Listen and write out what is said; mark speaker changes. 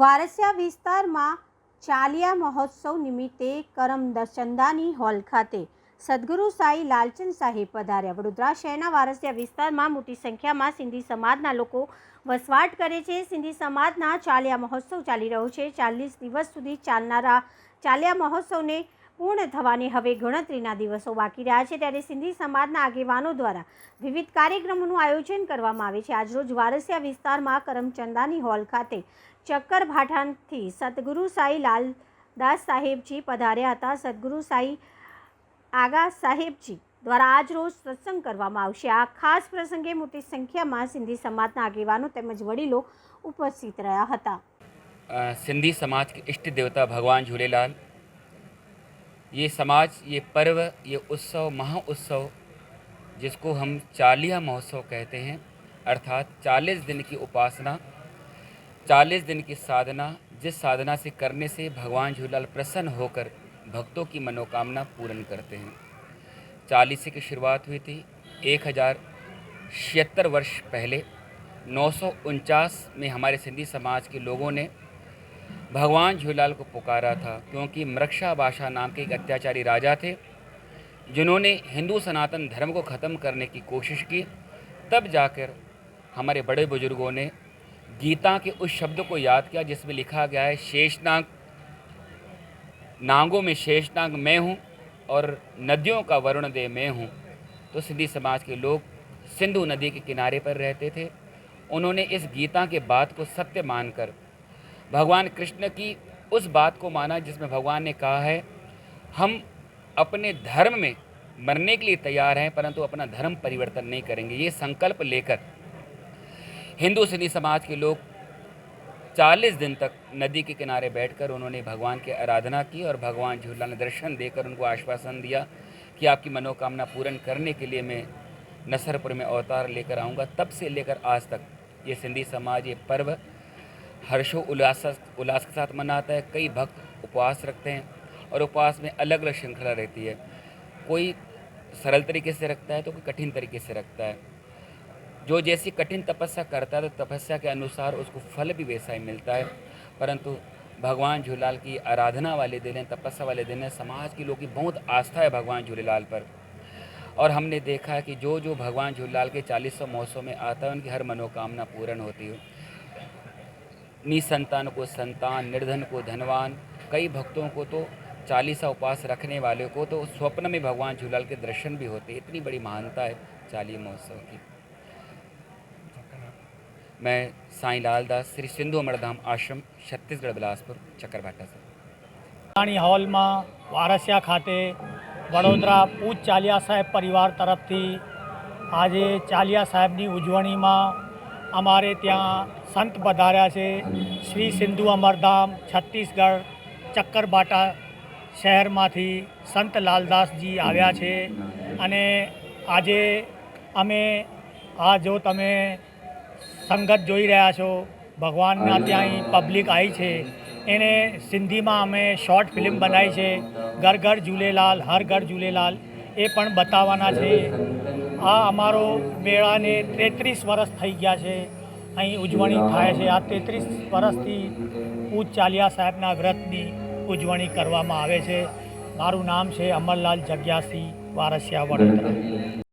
Speaker 1: વારસિયા વિસ્તારમાં ચાલિયા મહોત્સવ નિમિત્તે કરમ ચંદાની હોલ ખાતે સદગુરુ સાઈ લાલચંદ સાહેબ પધાર્યા. વડોદરા શહેરના વારસિયા વિસ્તારમાં મોટી સંખ્યામાં સિંધી સમાજના લોકો વસવાટ કરે છે. સિંધી સમાજના ચાલિયા મહોત્સવ ચાલી રહ્યો છે. ચાલીસ દિવસ સુધી ચાલનારા ચાલિયા મહોત્સવને પૂર્ણ થવાની હવે ગણતરીના દિવસો બાકી રહ્યા છે ત્યારે સિંધી સમાજના આગેવાનો દ્વારા વિવિધ કાર્યક્રમોનું આયોજન કરવામાં આવે છે. આજરોજ વારસિયા વિસ્તારમાં કરમચંદાની હોલ ખાતે ચક્કર ભાઠાથી સદગુરુ સાંઈ લાલદાસ સાહેબજી પધાર્યા હતા. સદગુરુ સાંઈ આગા સાહેબજી દ્વારા આજરોજ સત્સંગ કરવામાં આવશે. આ ખાસ પ્રસંગે મોટી સંખ્યામાં સિંધી સમાજના આગેવાનો તેમજ વડીલો ઉપસ્થિત રહ્યા હતા.
Speaker 2: સિંધી સમાજ ઇષ્ટ દેવતા ભગવાન ઝૂલેલાલ ये समाज, ये पर्व, ये उत्सव महाउत्सव जिसको हम चालिया महोत्सव कहते हैं, अर्थात चालीस दिन की उपासना, चालीस दिन की साधना, जिस साधना से करने से भगवान झूलेलाल प्रसन्न होकर भक्तों की मनोकामना पूर्ण करते हैं। चालीसे की शुरुआत हुई थी एक हज़ार छिहत्तर वर्ष पहले। नौ सौ उनचास में हमारे सिंधी समाज के लोगों ने भगवान झूलाल को पुकारा था क्योंकि मृक्षा भाषा नाम के एक अत्याचारी राजा थे, जिन्होंने हिंदू सनातन धर्म को ख़त्म करने की कोशिश की। तब जाकर हमारे बड़े बुज़ुर्गों ने गीता के उस शब्द को याद किया, जिसमें लिखा गया है, शेषनाग, नांगों में शेषनाग मैं हूँ और नदियों का वरुण दे मैं हूँ। तो सिंधी समाज के लोग सिंधु नदी के किनारे पर रहते थे। उन्होंने इस गीता के बात को सत्य मानकर भगवान कृष्ण की उस बात को माना जिसमें भगवान ने कहा है, हम अपने धर्म में मरने के लिए तैयार हैं, परंतु अपना धर्म परिवर्तन नहीं करेंगे। ये संकल्प लेकर हिंदू सिंधी समाज के लोग 40 दिन तक नदी के किनारे बैठकर उन्होंने भगवान की आराधना की और भगवान झूला ने दर्शन देकर उनको आश्वासन दिया कि आपकी मनोकामना पूर्ण करने के लिए मैं नसरपुर में अवतार लेकर आऊँगा। तब से लेकर आज तक ये सिंधी समाज, ये पर्व हर्षो उल्लास उल्लास के साथ मनाता है, कई भक्त उपवास रखते हैं और उपवास में अलग अलग श्रृंखला रहती है। कोई सरल तरीके से रखता है तो कोई कठिन तरीके से रखता है। जो जैसी कठिन तपस्या करता है तो तपस्या के अनुसार उसको फल भी वैसा ही मिलता है। परंतु भगवान झूलाल की आराधना वाले दिन हैं, तपस्या वाले दिन हैं, समाज के लोगों की बहुत आस्था है भगवान झूलेलाल पर। और हमने देखा है कि जो जो भगवान झूलेलाल के चालीसों महोत्सव में आता है, उनकी हर मनोकामना पूर्ण होती है। निसंतान को संतान निर्धन को धनवान कई भक्तों को तो चालीसा उपवास रखने वाले को तो स्वप्न में भगवान झूलाल के दर्शन भी होते हैं इतनी बड़ी महानता है चालीय महोत्सव की मैं साईं लालदास श्री सिंधु अमरधाम आश्रम छत्तीसगढ़ बिलासपुर चक्करभाटा से
Speaker 3: રાણી હોલમાં વારસિયા ખાતે વડોદરા પૂજ ચાલિયા સાહેબ પરિવાર તરફથી આજે ચાલિયા સાહેબની ઉજવણીમાં અમારે ત્યાં સંત પધાર્યા છે. શ્રી સિંધુ અમરધામ, છત્તીસગઢ, ચક્કરબાટા શહેરમાંથી સંત લાલદાસજી આવ્યા છે. અને આજે અમે, આ જો તમે સંગત જોઈ રહ્યા છો, ભગવાનના ત્યાં પબ્લિક આવી છે. એને સિંધીમાં અમે શોર્ટ ફિલ્મ બનાવી છે. ઘર ઘર ઝૂલેલાલ, હર ઘર ઝૂલેલાલ, એ પણ બતાવવાના છે. આ અમારો મેળાને તેત્રીસ વર્ષ થઈ ગયા છે. અહીં ઉજવણી થાય છે. આ તેત્રીસ વર્ષથી પૂજ ચાલિયા સાહેબના વ્રતની ઉજવણી કરવામાં આવે છે. મારું નામ છે અમરલાલ જગ્યાસી વારસિયા વડોદરા.